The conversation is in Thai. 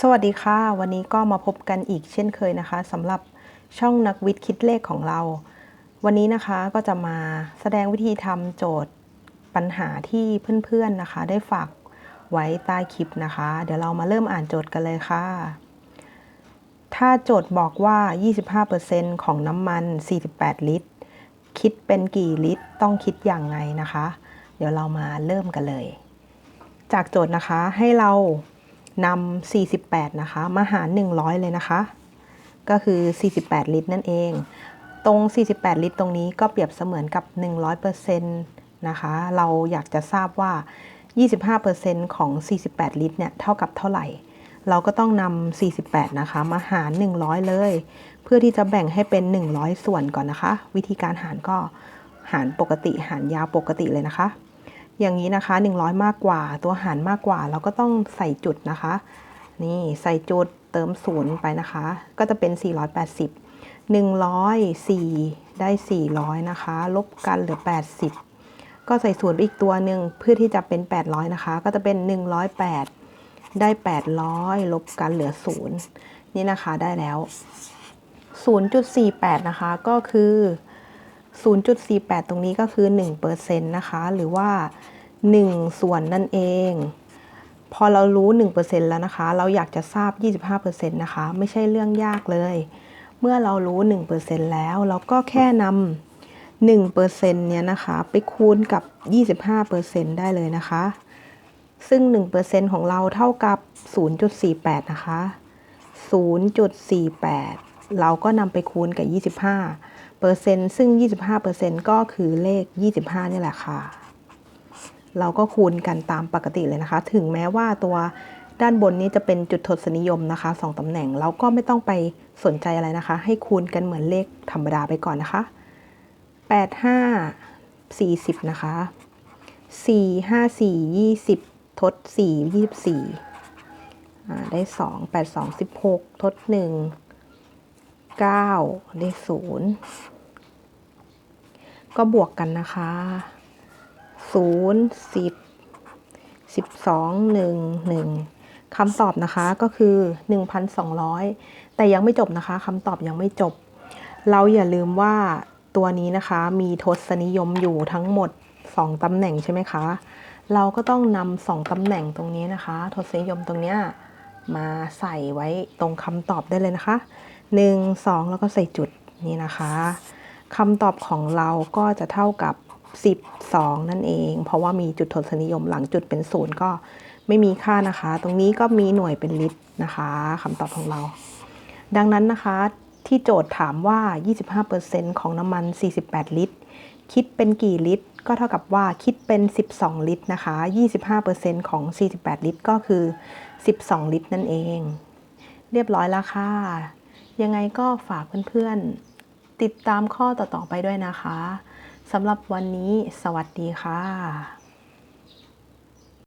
สวัสดีค่ะ วันนี้ก็มาพบกันอีกเช่นเคยนะคะสำหรับช่องนักวิทย์คิดเลขของเรา วันนี้นะคะก็จะมาแสดงวิธีทำโจทย์ปัญหาที่เพื่อนๆนะคะ ได้ฝากไว้ใต้คลิปนะคะ เดี๋ยวเรามาเริ่มอ่านโจทย์กันเลยค่ะ ถ้าโจทย์บอกว่า 25%ของน้ำมัน 48 ลิตร คิดเป็นกี่ลิตรต้องคิดอย่างไงนะคะ เดี๋ยวเรามาเริ่มกันเลย จากโจทย์นะคะให้เรา นำ48 นะคะ มาหาร 100 เลยนะคะ ก็คือ 48 ลิตรนั่นเอง ตรง 48 ลิตรตรงนี้ก็เปรียบเสมือนกับ 100%นะคะ เราอยากจะทราบว่า 25%ของ 48 ลิตรเนี่ย เท่ากับเท่าไหร่ เราก็ต้องนำ48 นะคะ มาหาร 100 เลย เพื่อที่จะแบ่งให้เป็น 100 ส่วนก่อนนะคะ วิธีการหารก็หารปกติหารยาวปกติเลยนะคะ อย่างนี้นะคะ 100 มากกว่า ตัวหารมากกว่า เราก็ต้องใส่จุดนะคะ นี่ใส่จุดเติมศูนย์ไปนะคะ ก็จะเป็น 480 104 ได้ 400 นะคะ ลบกันเหลือ 80 ก็ใส่ศูนย์ไปอีกตัวหนึ่งเพื่อที่จะเป็น 800 นะคะ ก็จะเป็น 108 ได้ 800 ลบกันเหลือ 0 นี่นะคะได้แล้ว 0.48 นะคะ ก็คือ 0.48 ตรงนี้ก็คือ1%นะคะ หรือว่า 1 ส่วนนั่นเอง พอเรารู้ 1%แล้วนะคะ เราอยากจะทราบ 25%นะคะ ไม่ใช่เรื่องยากเลย เมื่อเรารู้ 1%แล้ว เราก็แค่นำ1%เนี่ยนะคะ ไปคูณกับ 25%ได้เลยนะคะ ซึ่ง 1%ของเราเท่ากับ 0.48 นะคะ 0.48 เราก็นำไปคูณกับ 25 เปอร์เซ็นต์ซึ่ง 25%ก็คือเลข 25นี่แหละค่ะ เราก็คูณกันตามปกติเลยนะคะ ถึงแม้ว่าตัวด้านบนนี้จะเป็นจุดทศนิยมนะคะสองตำแหน่งเราก็ไม่ต้องไปสนใจอะไรนะคะ ให้คูณกันเหมือนเลขธรรมดาไปก่อนนะคะ 85 40 นะคะ 4 5 4 20 ทด 4 24 ได้ 2 8 2 16 ทด 1 9 ได้ 0 ก็บวกกันนะคะ0 10 12 1 1คำตอบนะคะก็คือ1,200แต่ยังไม่จบนะคะคำตอบยังไม่จบ เราอย่าลืมว่าตัวนี้นะคะมีทศนิยมอยู่ทั้งหมด2ตำแหน่งใช่ไหมคะ เราก็ต้องนำสองตำแหน่งตรงนี้นะคะ ทศนิยมตรงเนี้ยมาใส่ไว้ตรงคำตอบได้เลยนะคะ 1 2 แล้วก็ใส่จุดนี่นะคะ คำตอบของเราก็จะเท่ากับ 12 นั่นเอง เพราะว่ามีจุดทศนิยมหลังจุดเป็นศูนย์ก็ไม่มีค่านะคะ ตรงนี้ก็มีหน่วยเป็นลิตรนะคะคำตอบของเรา ดังนั้นนะคะที่โจทย์ถามว่า 25%ของน้ำมัน 48 ลิตร คิดเป็นกี่ลิตร ก็เท่ากับว่าคิดเป็น 12 ลิตรนะคะ 25%ของ 48 ลิตร ก็คือ 12 ลิตรนั่นเอง เรียบร้อยแล้วค่ะ ยังไงก็ฝากเพื่อนๆ ติดตามข้อต่อๆไปด้วยนะคะสำหรับวันนี้สวัสดีค่ะ